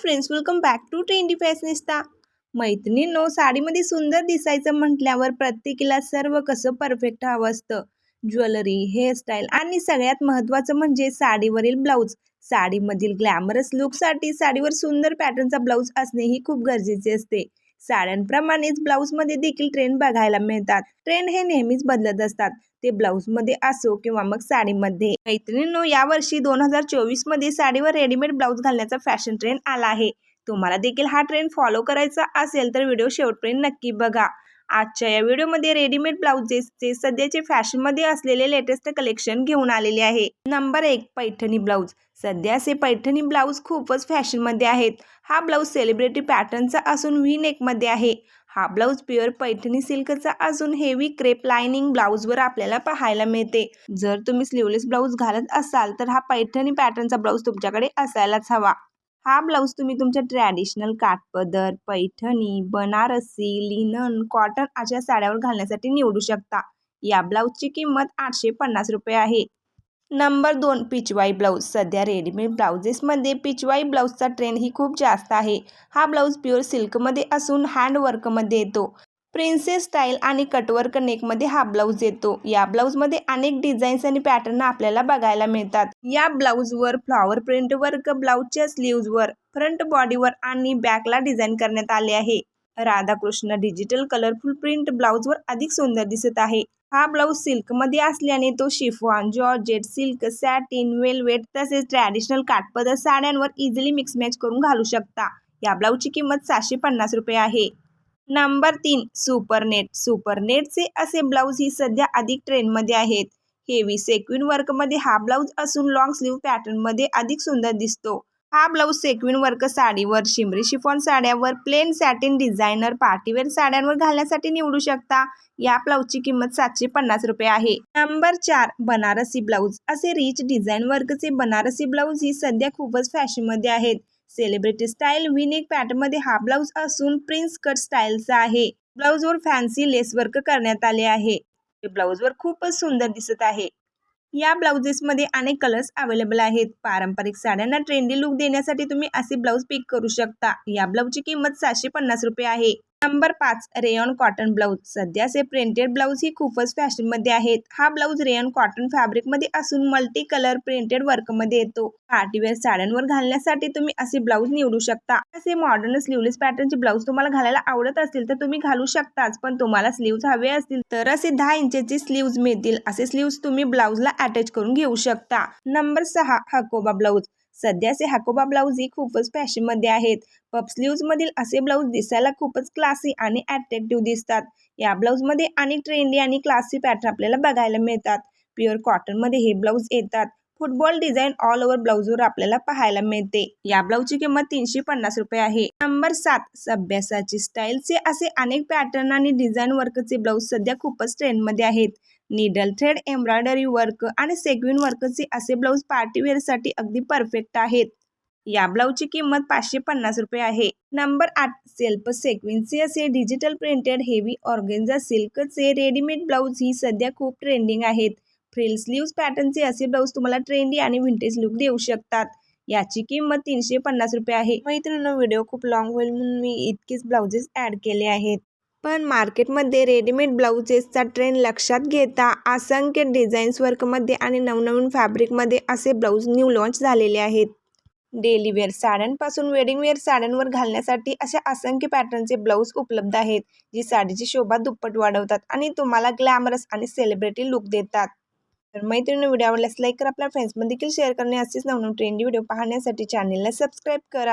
Friends welcome back to trendy fashionista मैत्रिणींनो साडीमध्ये सुंदर दिसायचं म्हटल्यावर प्रत्येकीला सर्व कसं परफेक्ट हवं असतं? ज्वेलरी हेअरस्टाईल आणि सगळ्यात महत्त्वाचं म्हणजे साडीवरील ब्लाऊज साडीमधील ग्लॅमरस लुकसाठी साडीवर सुंदर पॅटर्नचा ब्लाऊज असणे ही खूप गरजेचे असते. साड्यांप्रमाणेच ब्लाऊजमध्ये देखील ट्रेंड बघायला मिळतात. ट्रेंड हे नेहमीच बदलत असतात. ते ब्लाऊजमध्ये असो किंवा मग साडीमध्ये. मैत्रिणींनो यावर्षी दोन हजार चोवीसमध्ये साडीवर रेडीमेड ब्लाऊज घालण्याचा फॅशन ट्रेंड आला आहे. तुम्हाला देखील हा ट्रेंड फॉलो करायचा असेल तर व्हिडिओ शेवटपर्यंत नक्की बघा. आजच्या या व्हिडिओमध्ये रेडीमेड ब्लाउजेसचे सध्याचे फॅशनमध्ये असलेले लेटेस्ट कलेक्शन घेऊन आलेले आहे. नंबर एक पैठणी ब्लाऊज सध्या असे पैठणी ब्लाऊज खूपच फॅशनमध्ये आहेत. हा ब्लाऊज सेलिब्रिटी पॅटर्नचा असून व्ही नेकमध्ये आहे. हा ब्लाऊज प्युअर पैठणी सिल्कचा असून हेवी क्रेप लाइनिंग ब्लाऊजवर आपल्याला पाहायला मिळते. जर तुम्ही स्लीवलेस ब्लाऊज घालत असाल तर हा पैठणी पॅटर्नचा ब्लाऊज तुमच्याकडे असायलाच हवा. हा ब्लाऊज तुम्ही तुमच्या ट्रॅडिशनल काठपदर पैठणी बनारसी लिनन कॉटन अशा साड्यावर घालण्यासाठी निवडू शकता. या ब्लाऊजची किंमत आठशे पन्नास रुपये आहे. नंबर दोन पिचवाई ब्लाऊज. सध्या रेडीमेड ब्लाउजेसमध्ये पिचवाई ब्लाऊजचा ट्रेंड ही खूप जास्त आहे. हा ब्लाऊज प्युअर सिल्कमध्ये असून हँडवर्कमध्ये येतो. प्रिन्सेस स्टाईल आणि कटवर्क नेकमध्ये हा ब्लाऊज येतो. या ब्लाऊजमध्ये अनेक डिझाईन्स आणि पॅटर्न आपल्याला बघायला मिळतात. या ब्लाऊजवर फ्लॉवर प्रिंट वर्क ब्लाऊजच्या स्लीव्जवर फ्रंट बॉडीवर आणि बॅकला डिझाईन करण्यात आले आहे. राधाकृष्ण डिजिटल कलरफुल प्रिंट ब्लाऊजवर अधिक सुंदर दिसत आहे. हा ब्लाऊज सिल्कमध्ये असल्याने तो chiffon georgette silk satin velvet तसेच ट्रॅडिशनल काठपदर साड्यांवर इझिली मिक्स मॅच करून घालू शकता. या ब्लाऊजची किंमत सहाशे पन्नास रुपये आहे. नंबर तीन सुपरनेट सुपरनेटचे असे ब्लाऊज ही सध्या अधिक ट्रेंडमध्ये आहेत. हेवी सेक्विन वर्कमध्ये हा ब्लाऊज असून लॉंग स्लीव्ह पॅटर्नमध्ये अधिक सुंदर दिसतो. हा ब्लाऊज सेक्विन वर्क साडीवर shimmery chiffon साड्यावर plain satin designer party wear साड्यांवर घालण्यासाठी निवडू शकता. या ब्लाऊजची किंमत सातशे पन्नास रुपये आहे. नंबर चार बनारसी ब्लाऊज असे रिच डिझाईन वर्कचे बनारसी ब्लाऊज ही सध्या खूपच फॅशनमध्ये आहेत. सेलिब्रिटी स्टाईल विनिक पॅटर्नमध्ये हा ब्लाऊज असून प्रिन्स कट स्टाईलचा आहे. ब्लाऊजवर फॅन्सी लेस वर्क करण्यात आले आहे. ब्लाऊजवर खूपच सुंदर दिसत आहे. या ब्लाउजेसमध्ये अनेक कलर्स अवेलेबल आहेत. पारंपरिक साड्यांना ट्रेंडी लुक देण्यासाठी तुम्ही असे ब्लाऊज पिक करू शकता. या ब्लाऊजची किंमत सातशे पन्नास रुपये आहे. नंबर पाच रेयॉन कॉटन ब्लाऊज. सध्याचे प्रिंटेड ब्लाऊज ही खूपच फॅशनमध्ये आहेत. हा ब्लाऊज रेयॉन कॉटन फॅब्रिकमध्ये असून मल्टी कलर प्रिंटेड वर्कमध्ये येतो. पार्टीवेअर साड्यांवर घालण्यासाठी तुम्ही असे ब्लाऊज निवडू शकता. असे मॉडर्न स्लीवलेस पॅटर्नचे ब्लाऊज तुम्हाला घालायला आवडत असतील तर तुम्ही घालू शकताच पण तुम्हाला स्लीव्ज हवे असतील तर असे दहा इंचेचे स्लीव्ज मिळतील. असे स्लीव्ज तुम्ही ब्लाऊजला अटॅच करून घेऊ शकता. नंबर सहा हकोबा ब्लाऊज. सध्याचे हाकोबा ब्लाऊज ही खूपच फॅशनमध्ये आहेत. पप मधील असे ब्लाऊज दिसायला खूपच क्लासी आणि अट्रॅक्टिव्ह दिसतात. या ब्लाऊजमध्ये अनेक ट्रेंडी आणि क्लासी पॅटर्न आपल्याला बघायला मिळतात. प्युअर कॉटनमध्ये हे ब्लाऊज येतात. फुटबॉल डिझाईन ऑल ओव्हर ब्लाऊजवर आपल्याला पाहायला मिळते. या ब्लाऊजची किंमत तीनशे पन्नास रुपये आहे. नंबर सात सभ्यासाची स्टाईलचे असे अनेक पॅटर्न आणि डिझाईन वर्कचे ब्लाऊज सध्या खूपच ट्रेंडमध्ये आहेत. निडल थ्रेड एम्ब्रॉयडरी वर्क आणि सेक्विन वर्कचे असे ब्लाऊज पार्टीवेअरसाठी अगदी परफेक्ट आहेत. या ब्लाऊजची किंमत पाचशे पन्नास रुपये आहे. नंबर आठ सेल्फ सेक्वेन्सी असे डिजिटल प्रिंटेड हेवी ऑर्गेन्झा सिल्कचे रेडीमेड ब्लाऊज ही सध्या खूप ट्रेंडिंग आहेत. फ्रिल स्लीव्स पॅटर्नचे असे ब्लाऊज तुम्हाला ट्रेंडी आणि व्हिंटेज लुक देऊ शकतात. याची किंमत तीनशे पन्नास रुपये आहे. मैत्रिणींना व्हिडिओ खूप लॉंग होईल म्हणून मी इतकेच ब्लाउजेस ॲड केले आहेत. पण मार्केटमध्ये रेडीमेड ब्लाउजेसचा ट्रेंड लक्षात घेता असंख्य डिझाईन्स वर्कमध्ये आणि नवनवीन फॅब्रिकमध्ये असे ब्लाऊज न्यू लॉन्च झालेले आहेत. डेली वेअर साड्यांपासून वेडिंग वेअर साड्यांवर घालण्यासाठी अशा असंख्य पॅटर्नचे ब्लाऊज उपलब्ध आहेत जी साडीची शोभा दुप्पट वाढवतात आणि तुम्हाला ग्लॅमरस आणि सेलिब्रिटी लुक देतात. तर मैत्रिणी व्हिडिओ आवडल्यास लाईक करा आपल्या फ्रेंड्समध्ये देखील शेअर करणे असेच नवनवीन ट्रेंडी व्हिडिओ पाहण्यासाठी चॅनलला सबस्क्राईब करा.